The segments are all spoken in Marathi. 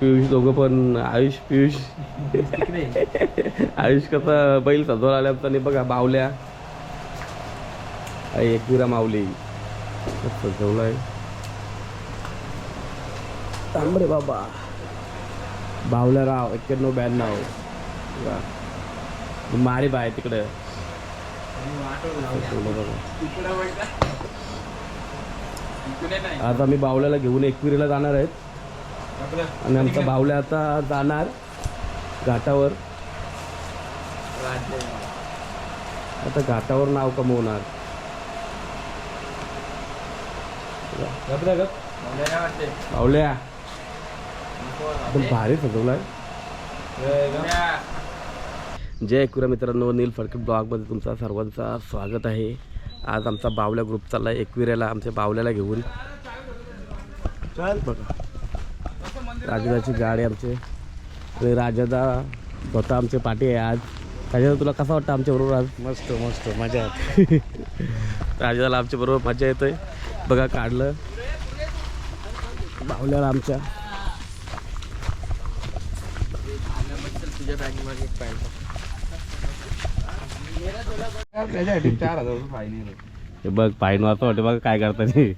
पियुष दोघं पण आयुष पियुष. आयुष कसा बैल सजवला आल्या आणि बघा बावल्या. आ, एकविरा माऊली. सजवलाय. तांबरे बाबा. बावल्या राव एक्क्याण्णव ब्याण्णव. मारी बाय तिकडे. आता आम्ही बावल्याला घेऊन एकविरीला जाणार आहेत. आणि आमचा बावल्या आता जाणार घाटावर. आता घाटावर नाव कमवणार. बावल्या एकदम भारी सजवलाय. जय कुरा मित्रांनो नील फडके ब्लॉगमध्ये तुमचा सर्वांचा स्वागत आहे. आज आमचा बावल्या ग्रुप चाललाय एकविऱ्याला आमच्या बावल्याला घेऊन. बघा. राजाची गाडी आमचे. आणि राजादा स्वतः आमचे पाठी आहे आज. राजादा तुला कसा वाटतं आमच्याबरोबर आज? मस्त मस्त मजा राजाला आमच्या बरोबर मजा येतोय. बघा काढलं. बावल्याला आमच्या. हे बघ पायन वाचतो वाटते. बघा काय करतात हे.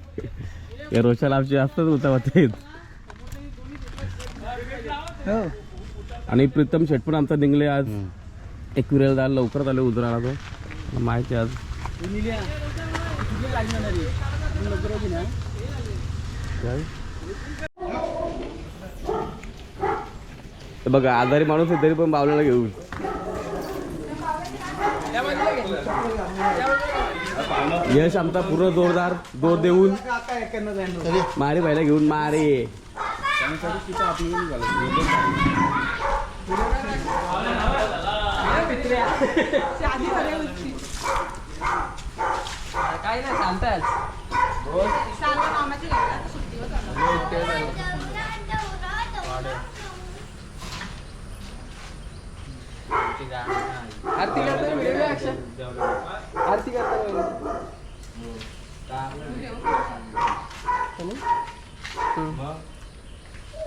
या रोशाला आमची असतच होता होते आणि प्रीतम शेट पण आमचा निघले आज. एकविरेला जायला लवकरच आले उजराला तो. माहिती आहे आज? हे बघा आजारी माणूस आहे तरी पण बावल्याला घेऊन. यश आमचा पूर्ण जोरदार जोर देऊन. मारे बायला घेऊन मारे. काय नाही सांगताच आरती करताना व्हिडिओ अक्षर आरती करताना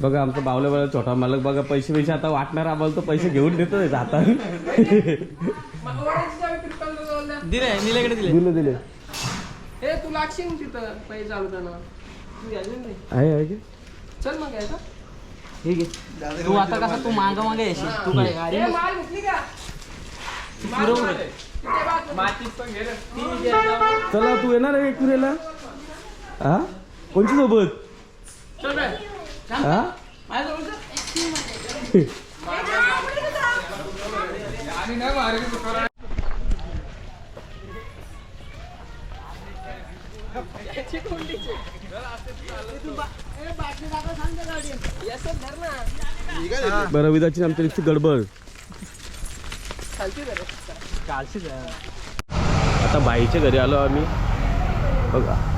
बघा आमचं बावल्या बावल्या छोटा मालक बघा पैसे पैसे आता वाटणार आम्हाला तो पैसे घेऊन देतोय जाता दिले निलेकडे दिले. दिले दिले. हे तू लागशील ना तिथं पैसे नाही आहे आहे की? चल मग घ्यायचा. तू आता कसा तू माग मागे येशील. तू काय गाडी माल घेतली का. आहे. चला तू येणार आहे एकविरेला? हा कोणची सोबत? चल बे. हा. बरं विदाची आमच्या नुसती गडबड. आता बाईच्या घरी आलो आम्ही. बघा.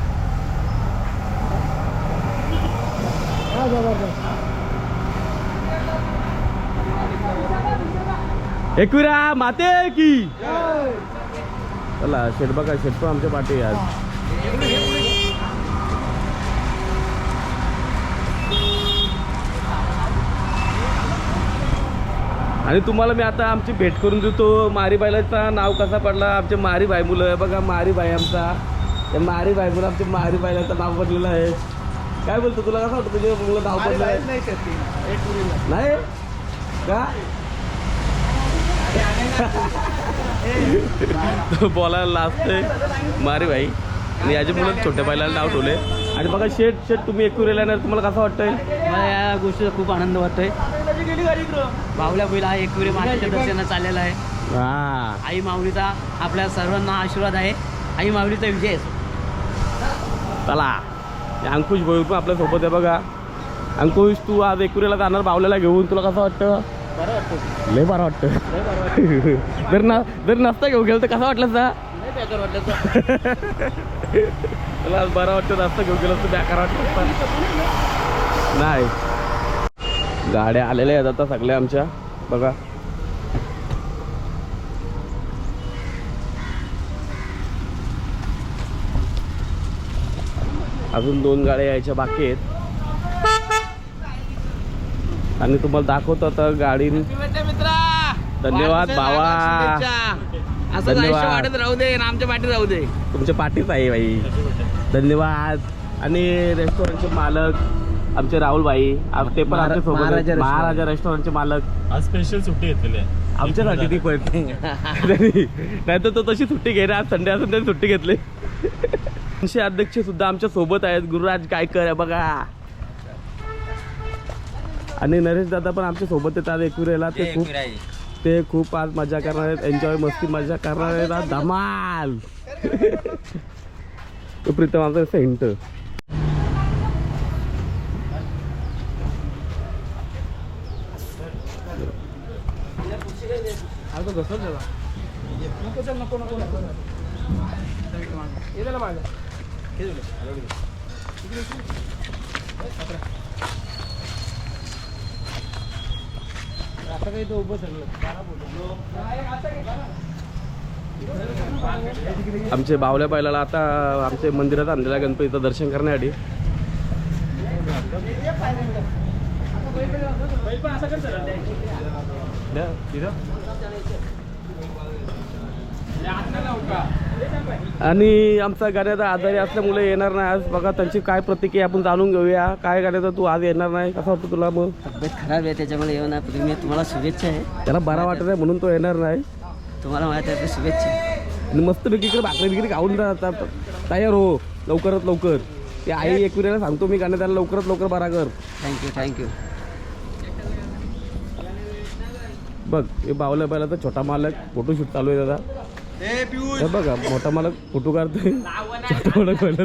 एकविरा माते की. चला शेट बघा शेट आमच्या पाठी आज. आणि तुम्हाला मी आता आमची भेट करून देतो. मारी बायलाचा नाव कसा पडला? आमचे मारी बाई मुलं बघा मारी बाई आमचा. त्या मारी बाई मुलं आमचे मारी बायलाचं नाव पडलेलं आहे. काय बोलतो तुला? कसं वाटतं? तुझे मुलं पडलं आहे नाही शेती. एक पुरीला. नाही. का? तो बोलायला लाजतोय मारी बाई आणि याचे मुलं छोट्या बायला नाव ठेवले आणि बघा शेट शेट तुम्ही एकूण येणार तुम्हाला कसं वाटतंय? मला या गोष्टीचा खूप आनंद वाटतोय. बावल्या बैल हा एकविरे मातेच्या दर्शनात चाललेला आहे. हा. आई माऊलीचा आपल्या सर्वांना आशीर्वाद आहे. आई माऊलीचा विजय असो. चला. अंकुश भोईर पण आपल्यासोबत आहे बघा. अंकुश तू आज एकुरेला जाणार बावल्याला घेऊन. तुला कसं वाटतं? बरं वाटतं. लय बरं वाटतं. वाटतं. जर ना जर नसता घेऊन गेलं तर कसं वाटलं सा लय बेकार वाटलं मला आज बरं वाटतं नसतं घेऊन गेलं तर बेकार वाटलं असतं. नाही. गाड्या आलेल्या आहेत आता सगळ्या आमच्या. बघा. अजून दोन गाड्या यायच्या बाकी आहेत. आणि तुम्हाला दाखवतो आता गाडी. धन्यवाद वाढत राहू दे आणि आमच्या पाठी राहू दे. तुमच्या पाठीच आहे बाई. धन्यवाद. आणि रेस्टॉरंटचे मालक आमचे राहुल भाई ते पण आमच्यासोबत. महाराजा रेस्टॉरंटचे मालक. आज स्पेशल सुट्टी घेतलेली आहे. आमच्यासाठी ती पण नाही. तर तो तशी सुट्टी घे आज संडे असून त्यांनी सुट्टी घेतली. दोनशे अध्यक्ष सुद्धा आमच्यासोबत आहेत. गुरुराज गायकर आहे बघा. आणि नरेश दादा पण आमच्यासोबत येतात एकविरेला. ते खूप ते खूप आज मजा करणार आहेत. एन्जॉय मस्ती मजा करणार आहेत. आज धमाल. तो प्रीतम आमचा सेंट आता काही तो उभं सगळं आमचे बावल्या बैलाला आता आमच्या मंदिरात आणलेल्या गणपतीचं दर्शन करण्यासाठी तिथं. आणि आमचा गाण्याचा आजारी असल्यामुळे येणार नाही. आज बघा त्यांची काय प्रतिक्रिया आपण जाणून घेऊया. काय गाण्याचा तू आज येणार नाही? कसं वाटतं तुला मग? तब्येत खराब आहे त्याच्यामुळे येऊ ना. तुम्ही तुम्हाला शुभेच्छा आहे. त्याला बरा वाटत आहे म्हणून तो येणार नाही. तुम्हाला माझ्या तर्फे शुभेच्छा आणि मस्तपैकी इकडे भाकरी बिकरी खाऊन राहतात तयार हो लवकरात लवकर. ते आई एकविराला सांगतो मी गाणं त्याला लवकरात लवकर बरा कर. थँक्यू थँक्यू बघ हे बावल्या बैलाचा छोटा मालक फोटोशूट चालू आहे दादा. हे बघा मोठा मालक फोटो काढतोय.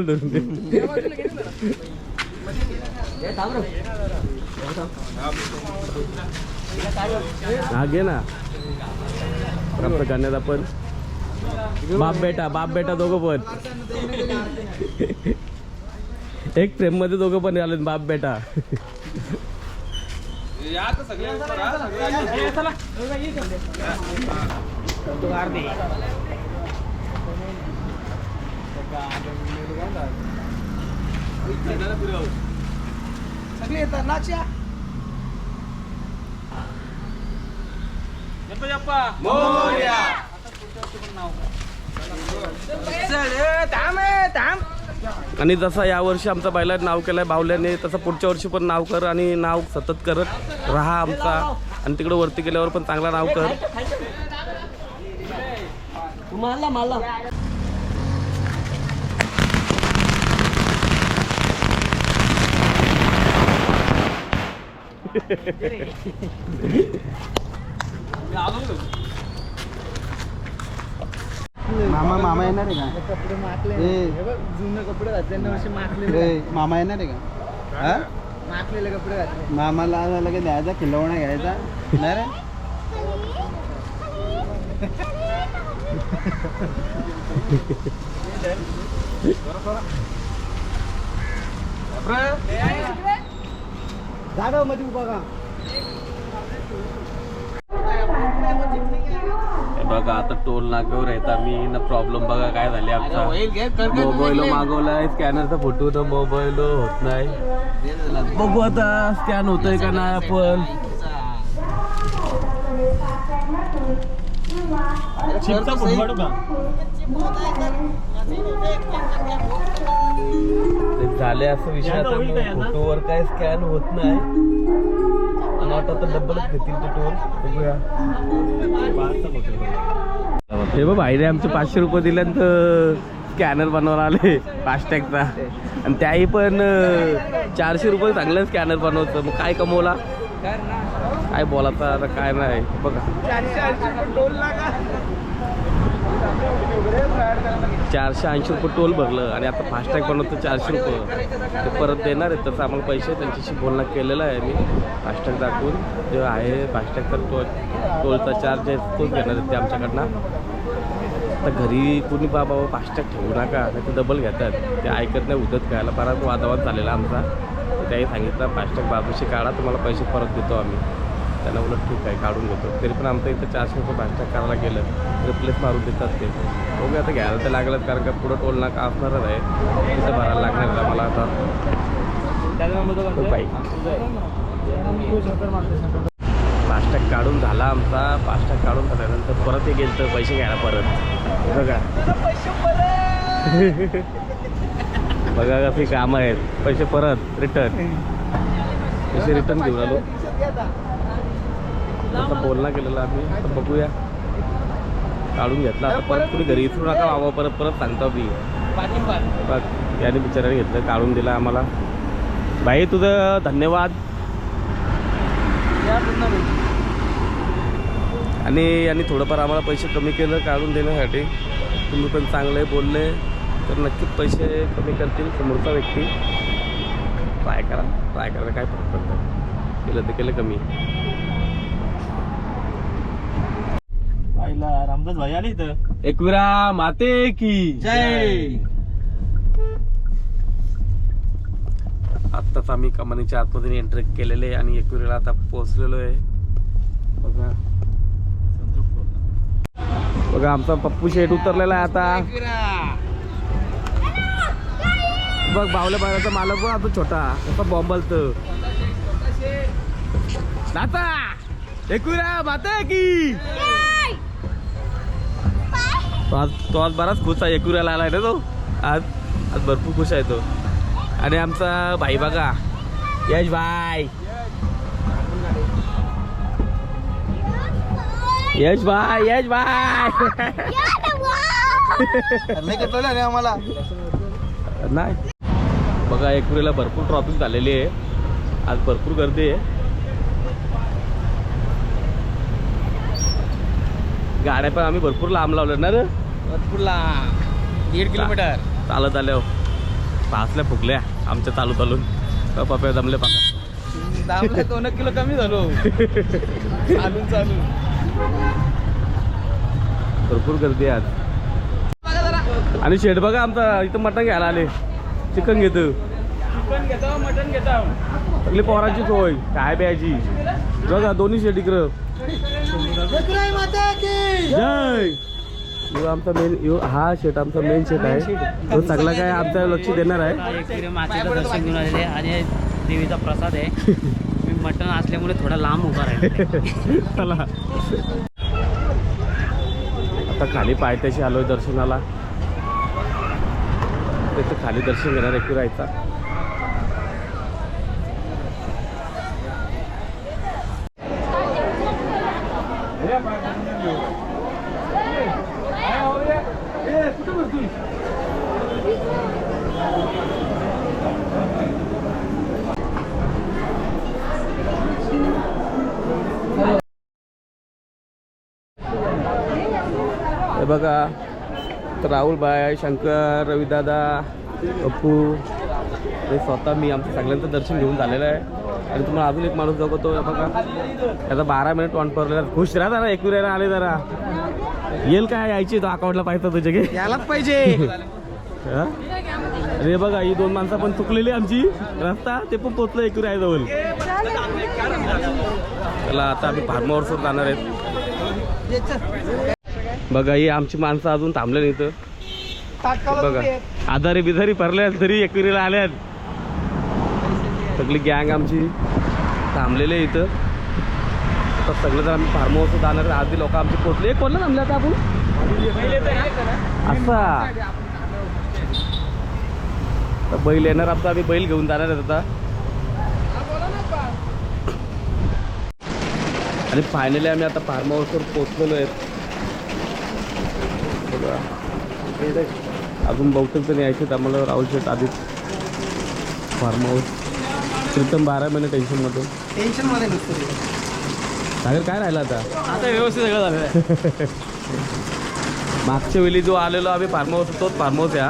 धरून दे. हा घे ना. प्राप्त करण्यात आपण. बाप बेटा बाप बेटा दोघं पण. एक फ्रेममध्ये दोघं पण आले बाप बेटा. सगळे येतात नाच्या आणि जसं यावर्षी आमचा बैलात नाव केलंय बावल्याने तसं पुढच्या वर्षी पण नाव कर आणि नाव सतत करत राहा आमचा. आणि तिकडे वरती गेल्यावर पण चांगला नाव कर. मला मला. मामा मामा येणार आहे का? कपडे माकले ए. हे बघ, जुने कपडे घातले वर्षी माकलेले ए, मामा येणार आहे का? हा? माकलेले कपडे घातले. मामाला झालं की द्यायचा खिलवणा घ्यायचा. नाही रे मध्ये उभा का बघा आता टोल नाक्यावर येत आम्ही ना प्रॉब्लेम बघा काय झाले आमचा. मोबाईल मागवलाय स्कॅनरचा फोटो तर मोबाईल होत नाही. बघू आता स्कॅन होतोय का नाही आपण ते झाले असं विषय आता फोटोवर काय स्कॅन होत नाही. आणि आता तर डबलच घेतील ते टोल बघूया. हे बघ भाईने आमचे पाचशे रुपये दिल्यानंतर स्कॅनर बनवायला आले फास्टॅगचा आणि त्याही पण अं, चारशे रुपये चांगलं स्कॅनर बनवतं. मग काय कमवला? काय बोलायचं आता काय नाही. बघा. चारशे ऐंशी रुपये टोल भरलं आणि आता फास्टॅग बनवतो चारशे रुपये. ते परत देणार आहेत तसं आम्हाला पैसे त्यांच्याशी बोलणं केलेलं आहे मी. फास्टॅग दाखवून जे आहे फास्टॅगचा टोल टोलचा चार्ज आहे तोच घेणार आहेत ते आमच्याकडनं. आता घरी कुणी बाबा फास्टॅग ठेवू नका नाही ते डबल घेतात. ते ऐकत नाही उदत खायला. बराच वादावाद झालेला आमचा. त्याही सांगितलं फास्टॅग बाजूशी काढा तुम्हाला पैसे परत देतो आम्ही. त्यांना उलट ठीक आहे काढून घेतो. तरी पण आमचं इथं चारशे रुपये फास्टॅग करायला गेलं रिप्लेस मारून देतात ते. बघू आता घ्यायला तर लागलं कारण का पुढं टोल नाका असणारच आहे. तिथं भरायला लागणार का मला आता. खूप फास्टॅग काढून झाला आमचा फास्टॅग काढून झाल्यानंतर परत हे गेलं तर पैसे घ्यायला परत. बघा. बघा कशी कामं आहेत. पैसे परत रिटर्न पैसे रिटर्न घेऊन आलो. आता बोलणं केलेलं आम्ही. आता बघूया. काढून घेतला आता. परत तुम्ही घरी इथून नका बाबा परत परत सांगतो मी. बघ याने बिचाराने घेतलं काढून दिलं आम्हाला. भाई तुझं धन्यवाद. आणि यांनी थोडंफार आम्हाला पैसे कमी केलं काढून देण्यासाठी. तुम्ही पण चांगले बोलले. तर नक्कीच पैसे कमी करतील समोरचा व्यक्ती. ट्राय करा. ट्राय करायला काय फरक पडतं केलं तर केलं कमी. रामदास भाई आले इथं. एकविरा माते की जय. आत्ताच आम्ही कमानीच्या आतमध्ये एंट्री केलेले आहे आणि एकविरेला आता पोहोचलेलो आहे. बघा. बघा आमचा पप्पू शेट उतरलेला आहे आता. बघ बावल्या बाळाचा मालक बघ आता छोटा. कसा बॉम्बलत नाता एकविरा माता की. तो आज तो आज बराच खुश आहे. एकुऱ्याला आलाय ना तो. आज आज भरपूर खुश आहे तो. आणि आमचा भाई बघा. यश भाई. यश भाई यश भाई. आम्हाला. नाही. बघा एकुरीला भरपूर ट्रॉफिक झालेली आहे. आज भरपूर गर्दी आहे. गाड्या पण आम्ही भरपूर लांब लावल्या ना रे. भरपूरला. दीड किलोमीटर. चालत आल्या पाचल्या फुगल्या आमच्या चालू चालून. अ, पप्या जमले पाका दाबला दोन किलो कमी झालो. चालून चालून. भरपूर गर्दी आज. आणि शेड बघा आमचा इथं मटण घ्यायला आले. चिकन घेतो. चिकन घेतो मटन घेतो. सगळी पोराची सोय काय प्यायची. बघा दोन्ही शेड इकडं. जय. यो आमचा मेन यो हा शेट आमचा मेन शेट आहे. तो सगळा काय आमच्या लक्ष देणार आहे. मातेचं दर्शन घेऊन आलेले आणि देवीचा प्रसाद आहे. मी मटण असल्यामुळे थोडा लांब उभा राहील. चला. आता खाली पायथ्याशी आलोय दर्शनाला. तिथं खाली दर्शन घेणार एकू राहायचा बघा. तर राहुल भाई शंकर रविदादा पप्पू. हे स्वतः मी आमचं सगळ्यांचं दर्शन घेऊन झालेलं आहे. आणि तुम्हाला अजून एक माणूस दाखवतो बघा. त्याचा बारा मिनिट ऑन पडलेला खुश राहा जरा एक वेळेला आले जरा. येईल काय यायची? तो अकाउंटला पाहिजे तुझे घे. यालाच पाहिजे? अरे बघा ही दोन माणसं पण चुकलेली आमची. रस्ता ते पण पोचलं एकूण आहे जवळ. त्याला आता आम्ही फार्म हाऊसवर जाणार आहेत. बघा ही आमची माणसं अजून थांबले नाही इथं बघा आधारी बिधारी भरल्यात तरी एकविरीला आल्यात. सगळी गँग आमची थांबलेली आहे इथं. आता सगळं जर आम्ही फार्म हाऊसवर जाणार आधी लोक आमचे पोचले एक कोणला थांबले आता आपण? असा. तर बैल येणार आता आम्ही बैल घेऊन जाणार आहेत आता. आणि फायनली आम्ही आता फार्म हाऊसवर पोचलेलो आहेत. बघा. अजून बहुतेक जण यायचे आम्हाला राहुल शेठ आधीच फार्म हाऊस. प्रीतम बारा महिने टेन्शनमध्ये टेन्शनमध्ये नसतो ते. सागर काय राहिलं आता? आता व्यवस्थित सगळं झालं मागच्या वेळी जो आलेलो आम्ही फार्म हाऊस तोच फार्म हाऊस या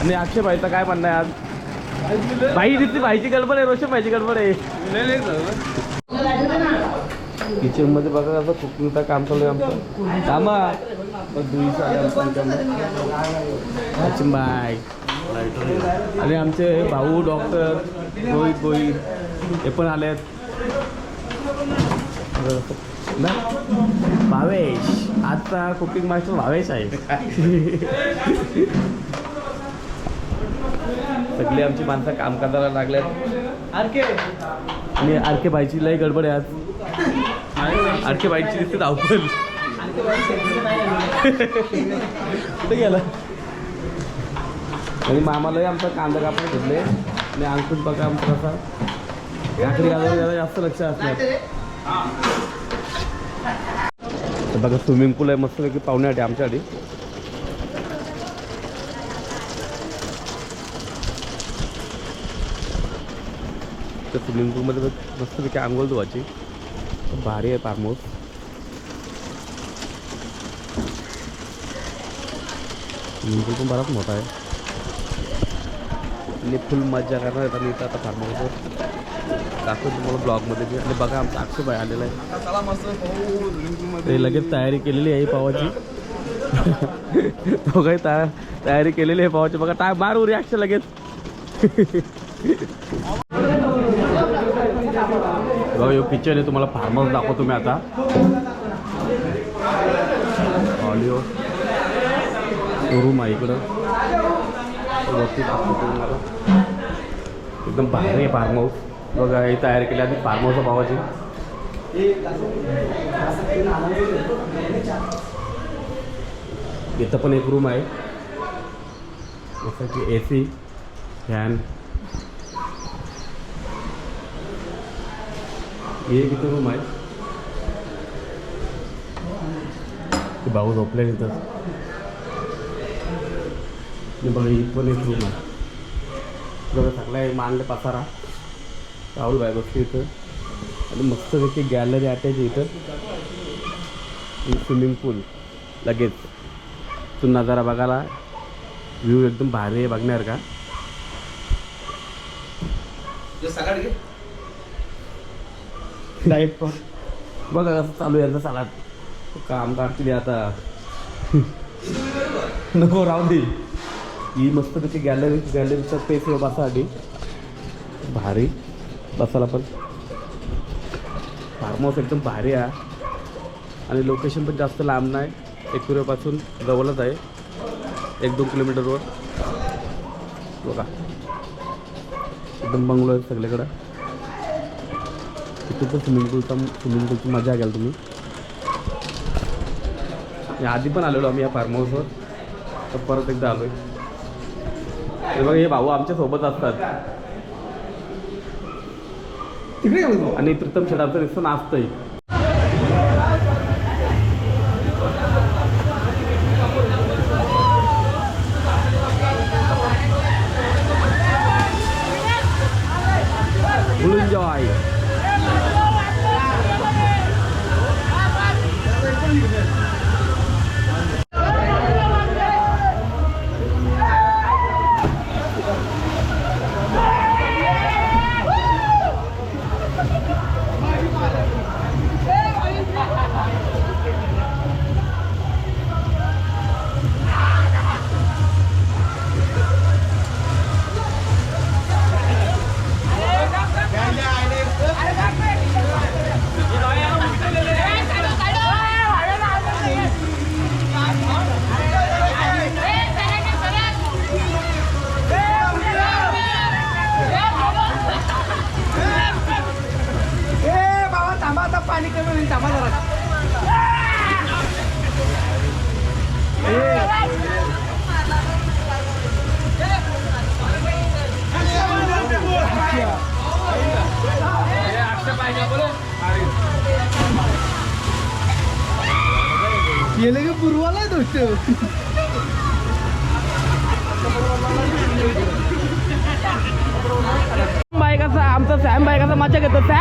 आणि अक्षय भाईचा काय म्हणणं आहे आज? भाई तिथली भाईची गडबड आहे रोशन भाईची गडबड आहे. किचनमध्ये बघा कसं कुकिंगचं काम चालू आहे आमचं. थांबा. सचिन बाय आणि आमचे भाऊ डॉक्टर रोहित गोई हे पण आले ना? भावेश. आजचा कुकिंग मास्टर भावेश आहे. सगळी आमची माणसं काम करायला लागल्यात आणि आर के बाईची लई गडबड आहे आज. आणखी बाईकची दिसते धावपल कुठे गेला? आणि मामालाही आमचा कांदा कापून घेतले. आणि आणखून बघा आमचा कसा. भाकरी घालायला जरा जास्त लक्ष असणार तर बघा स्विमिंग पूल आहे मस्तपैकी पाहुण्यासाठी आमच्यासाठी तर स्विमिंग पूलमध्ये मस्तपैकी आंघोळ धुवायची. भारी आहे स्विमिंग पूल पण बराच मोठा आहे. आणि फुल मजा करणार आम्ही इथं आता फार्म हाऊसवर दाखवतो तुम्हाला ब्लॉगमध्ये. आणि बघा आमचा अक्षयभाई आलेला आहे. ते लगेच तयारी केलेली आहे पावाची. तो काही तया तयारी केलेली आहे पावाची. बघा टाय मार उरी अक्षय लगेच बघा यो किचन आहे तुम्हाला फार्मर दाखवतो मी आता. ऑडिओ रूम आहे इकडं. वरती दाखवतो तुम्हाला एकदम भारी आहे फार्म हाऊस बघा हे तयार केली आधी फार्म हाऊस भावाची. इथं पण एक रूम आहे. जसं की ए सी फॅन हे एक इथं रूम आहे? ते भाऊ झोपले तिथं आणि बघा ही पण एक रूम आहे. बघा आहे मानलं पसारा. राहुल भाई बसते इथं. आणि मस्तपैकी गॅलरी अटॅच इथं. स्विमिंग पूल लगेच. तो नजारा बघायला व्ह्यू एकदम भारी आहे बघणार का सकाळ घे डायट पण बघा कसं चालू आहे यांचं सलाड काम काढतील आता. नको राहू दे. ही मस्त त्याची गॅलरी गॅलरीचा स्पेस आहे बसासाठी. भारी. बसायला पण. फार्म हाऊस एकदम भारी आहे. आणि लोकेशन पण जास्त लांब नाही. एकविरेपासून जवळच आहे. एक दोन किलोमीटरवर बघा. एकदम बंगलो आहे सगळीकडं. तिथे तर स्विमिंग पूलचा स्विमिंग पूलची मजा घ्याल तुम्ही. आधी पण आलेलो आम्ही या फार्म हाऊसवर तर परत एकदा आलोय. हे बघा हे भाऊ आमच्यासोबत असतात. आणि प्रीतम शेडाचं नुसतं नाचतंय.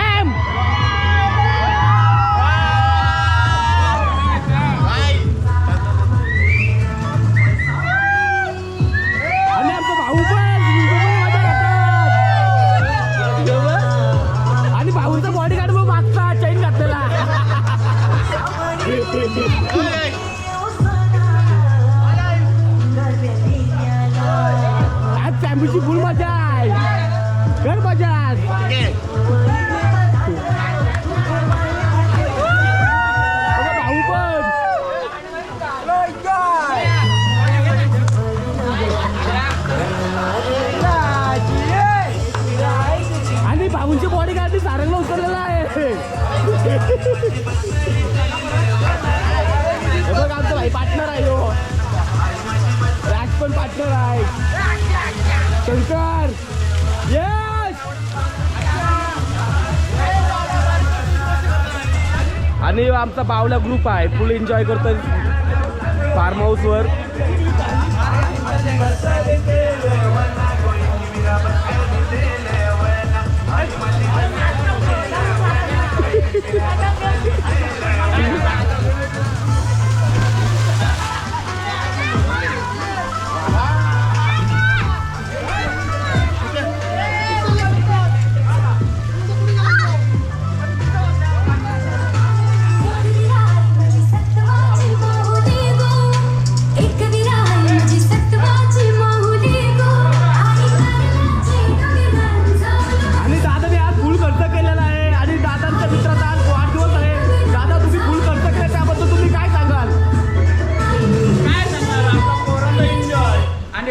मजा शंकर यस आणि आमचा बावला ग्रुप आहे. फुल एन्जॉय करतोय फार्म हाऊसवर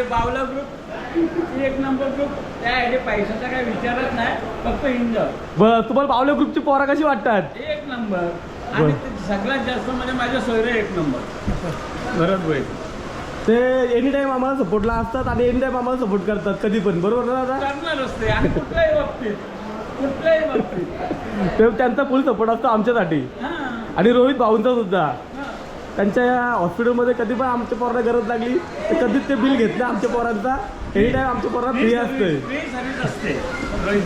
आणि बावला ग्रुप एक नंबर ग्रुप त्या पैशाचा काय विचारच नाही फक्त एन्जॉय बरं तुम्हाला बावल्या ग्रुपची पोरा कशी वाटतात? एक नंबर आणि ते सगळ्यात जास्त म्हणजे माझ्या सोयरे एक नंबर भरत भाई ते एनी टाइम आम्हाला सपोर्टला असतात आणि एनी टाइम आम्हाला सपोर्ट करतात कधी पण बरोबर ना दादा? करणार असते. आणि कुठल्याही बाबतीत. कुठल्याही बाबतीत. ते त्यांचा फुल सपोर्ट असतो आमच्यासाठी. हां. आणि रोहित भाऊंचा सुद्धा. त्यांच्या या हॉस्पिटलमध्ये कधी पण आमच्या पोराला गरज लागली तर कधीच ते बिल घेतलं आमच्या पोरांचा. एनी टाइम आमच्या पोराला फ्री असते फ्री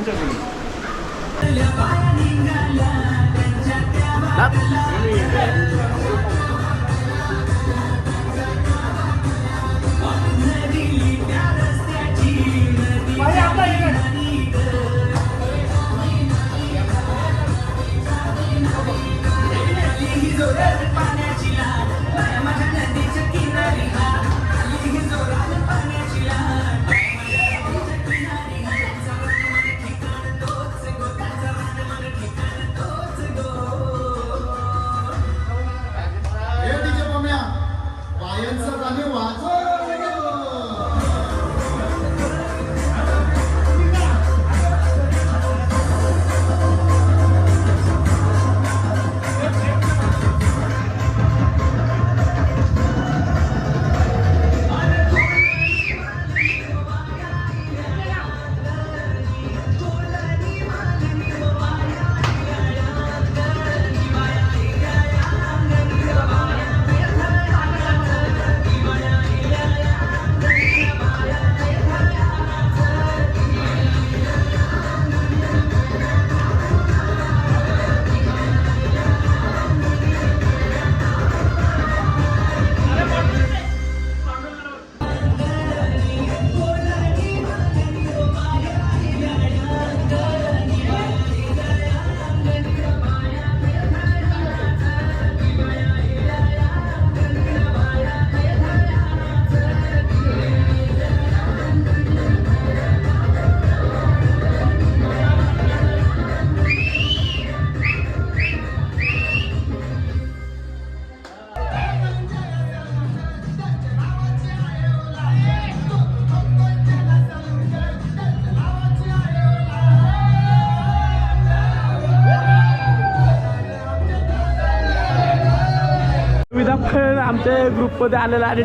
ट्रिपमध्ये आलेला आणि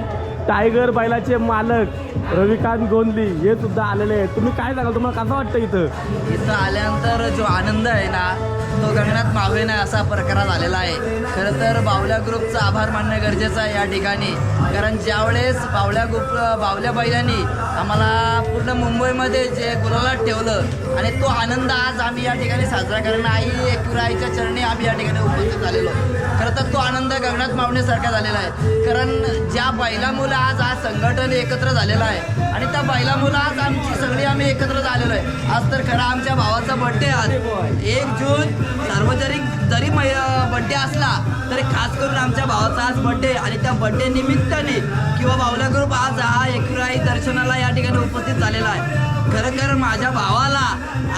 टायगर बैलाचे मालक रविकांत गोंदली हे सुद्धा आलेले आहेत. तुम्ही काय सांगाल? तुम्हाला कसं वाटतं इथं? इथं आल्यानंतर जो आनंद आहे ना तो गगनात मावे नाही असा प्रकार झालेला आहे. खरं तर बावल्या ग्रुपचा आभार मानणं गरजेचं आहे या ठिकाणी. कारण ज्यावेळेस बावल्या ग्रुप बावल्या बैलांनी आम्हाला पूर्ण मुंबईमध्ये जे गुलालात ठेवलं आणि तो आनंद आज आम्ही या ठिकाणी साजरा करणं आई एकविराईच्या चरणी आम्ही या ठिकाणी उपस्थित झालेलो. खरं तर तो आनंद गगनात मावण्यासारखा झालेला आहे. कारण ज्या बैलामुळं आज आज संघटन एकत्र झालेलं आहे आणि त्या बैलामुळं आज आमची सगळी आम्ही एकत्र झालेलो आहे. आज तर खरा आमच्या भावाचा बड्डे आज. एक जून सार्वजनिक जरी बड्डे असला तरी खास करून आमच्या भावाचा आज बड्डे आणि त्या बड्डे निमित्ताने किंवा भावला ग्रुप आज हा एकराई दर्शनाला या ठिकाणी उपस्थित झालेला आहे. खरं माझ्या भावाला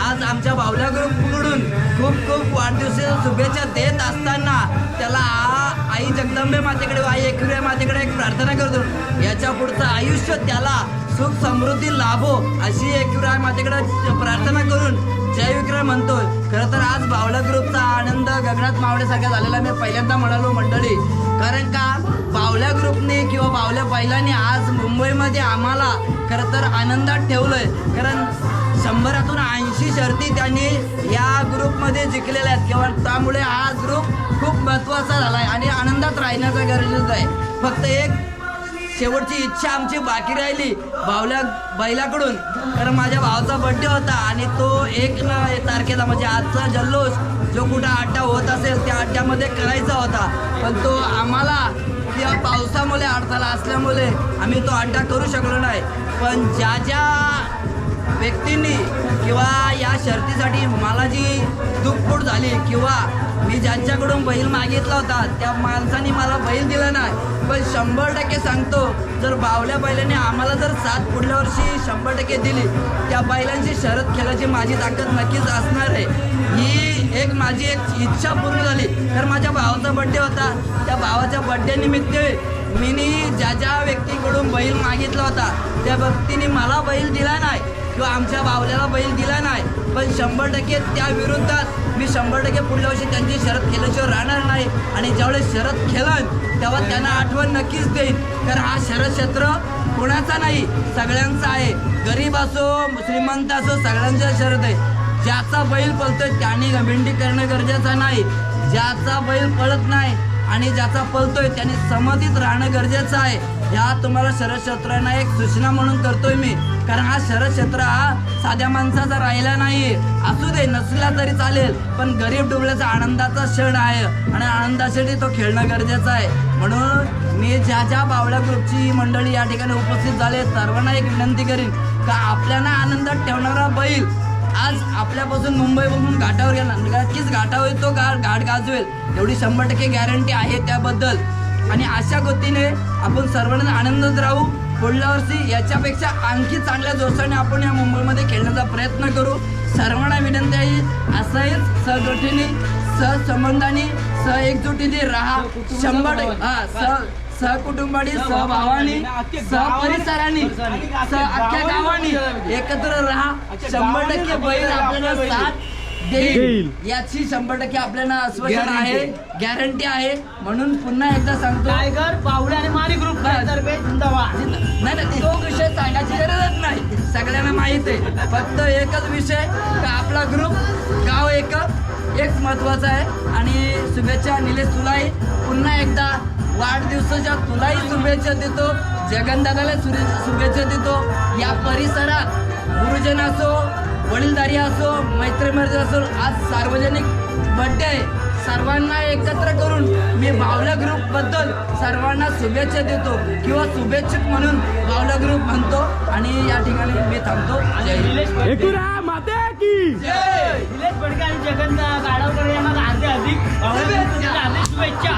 आज आमच्या भावल्या ग्रुपकडून खूप खूप वाढदिवसाच्या शुभेच्छा देत असताना त्याला आज आई जगदंबे मातेकडे आई एकविरा मातेकडे एक प्रार्थना करतो. याच्या पुढचं आयुष्य त्याला सुख समृद्धी लाभो अशी एकविरा मातेकडे प्रार्थना करून जय विक्रम म्हणतोय. खरं तर आज बावला ग्रुपचा आनंद गगनात मावळ्यासारखा झालेला मी पहिल्यांदा म्हणालो मंडळी कारण का बावल्या ग्रुपने किंवा बावल्या पहिल्याने आज मुंबईमध्ये आम्हाला खरं तर आनंदात ठेवलंय. कारण शंभरातून ऐंशी शर्ती त्यांनी या ग्रुपमध्ये जिंकलेल्या आहेत. किंवा त्यामुळे हा ग्रुप खूप महत्त्वाचा झाला आहे आणि आनंदात राहण्याचा गरजेचं आहे. फक्त एक शेवटची इच्छा आमची बाकी राहिली भावल्या बैलाकडून. कारण माझ्या भावाचा बड्डे होता आणि तो एक न तारखेला म्हणजे आजचा जल्लोष जो कुठं अड्डा होत असेल त्या अड्ड्यामध्ये करायचा होता. पण तो आम्हाला किंवा पावसामुळे अडथळा असल्यामुळे आम्ही तो अड्डा करू शकलो नाही. पण ज्या ज्या व्यक्तींनी किंवा या शर्तीसाठी मला जी दुखपूट झाली किंवा मी ज्यांच्याकडून बैल मागितला होता त्या माणसाने मला बैल दिला नाही. पण शंभर टक्के सांगतो जर बावल्या बैलाने आम्हाला जर साथ पुढल्या वर्षी शंभर टक्के दिली त्या बैलांची शरद खेळायची माझी ताकद नक्कीच असणार आहे. ही एक माझी एक इच्छा पूर्ण झाली. तर माझ्या भावाचा बड्डे होता. त्या भावाच्या बड्डे निमित्त मीनी ज्या ज्या व्यक्तीकडून बैल मागितला होता त्या व्यक्तीने मला बैल दिला नाही. किंवा आमच्या बावल्याला बैल दिला नाही पण शंभर टक्के त्या विरोधात मी शंभर टक्के पुढल्या वर्षी त्यांची शरद खेळल्याशिवाय राहणार नाही. आणि ज्यावेळेस शरद खेळन तेव्हा त्यांना आठवण नक्कीच देईन. कारण हा शरद क्षेत्र कोणाचा नाही सगळ्यांचा आहे. गरीब असो श्रीमंत असो सगळ्यांचा शरद आहे. ज्याचा बैल पळतो त्याने गमिंडी करणं गरजेचं नाही. ज्याचा बैल पळत नाही आणि ज्याचा पळतोय त्याने समतीत राहणं गरजेचं आहे. ह्या तुम्हाला शरद क्षेत्रांना एक सूचना म्हणून करतोय मी. कारण हा शरद क्षेत्र हा साध्या माणसाचा राहिला नाही. असू दे नसला तरी चालेल पण गरीब डुबल्याचा आनंदाचा क्षण आहे. आणि आनंदासाठी तो खेळणं गरजेचं आहे. म्हणून मी ज्या ज्या बावळ्या ग्रुपची मंडळी या ठिकाणी उपस्थित झाले सर्वांना एक विनंती करीन का आपल्याला आनंदात ठेवणारा बैल आज आपल्यापासून मुंबईपासून घाटावर गेला. नक्कीच घाटावर तो गा घाट गाजवेल. एवढी शंभर टक्के गॅरंटी आहे त्याबद्दल. आणि अशा गतीने आपण सर्वांना आनंदात राहू. पुढल्या वर्षी याच्यापेक्षा आणखी चांगल्या जोशाने आपण या मुंबईमध्ये खेळण्याचा प्रयत्न करू. सर्वांना विनंती आहे असंच सहगठीने सहसंबंधाने स एकजुटीने राहा. शंभर टक्के हा सह सहकुटुंबानी सहभावानी सहपरिसरांनी सह अख्ख्या गावानी एकत्र राहा. शंभर टक्के बैल आपल्याला साथ देईल. याची शंभर टक्के आपल्याला आश्वासन आहे. गॅरंटी आहे. म्हणून पुन्हा एकदा सांगतो. टायगर बावडे आणि मारी ग्रुप तर्फे जिंदाबाद. नाही नाही तो विषय सांगायची गरजच नाही. सगळ्यांना माहीत आहे. फक्त एकच विषय का आपला ग्रुप गाव एक एक महत्त्वाचा आहे. आणि शुभेच्छा निलेश तुलाही पुन्हा एकदा वाढदिवसाच्या तुलाही शुभेच्छा देतो. जगनदादाला शुभे- शुभेच्छा देतो. या परिसरात गुरुजन असो वडीलधारी असो मैत्रीमध्ये असो आज सार्वजनिक बड्डे आहे. सर्वांना एकत्र करून मी बावला ग्रुपबद्दल सर्वांना शुभेच्छा देतो किंवा शुभेच्छुक म्हणून बावला ग्रुप म्हणतो आणि या ठिकाणी मी थांबतो. जय हिंद. निलेश फडके एकूरा माते की! निलेश फडके आणि जगन गाडवकर यांना हार्दिक हार्दिक शुभेच्छा.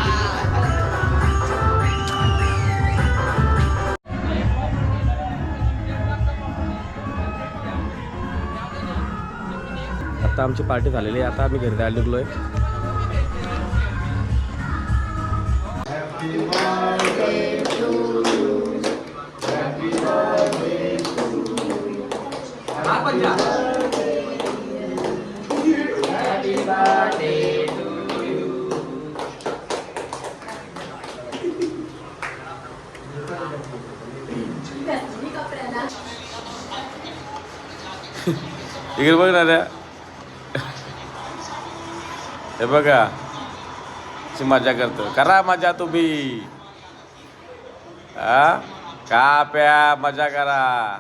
आता आमची पार्टी झालेली आहे. आता आम्ही घरी जायला निघलोय. इकडे बघ ना हे बघा. ची मजा करतो. करा मजा तुम्ही. आ का प्या मजा करा.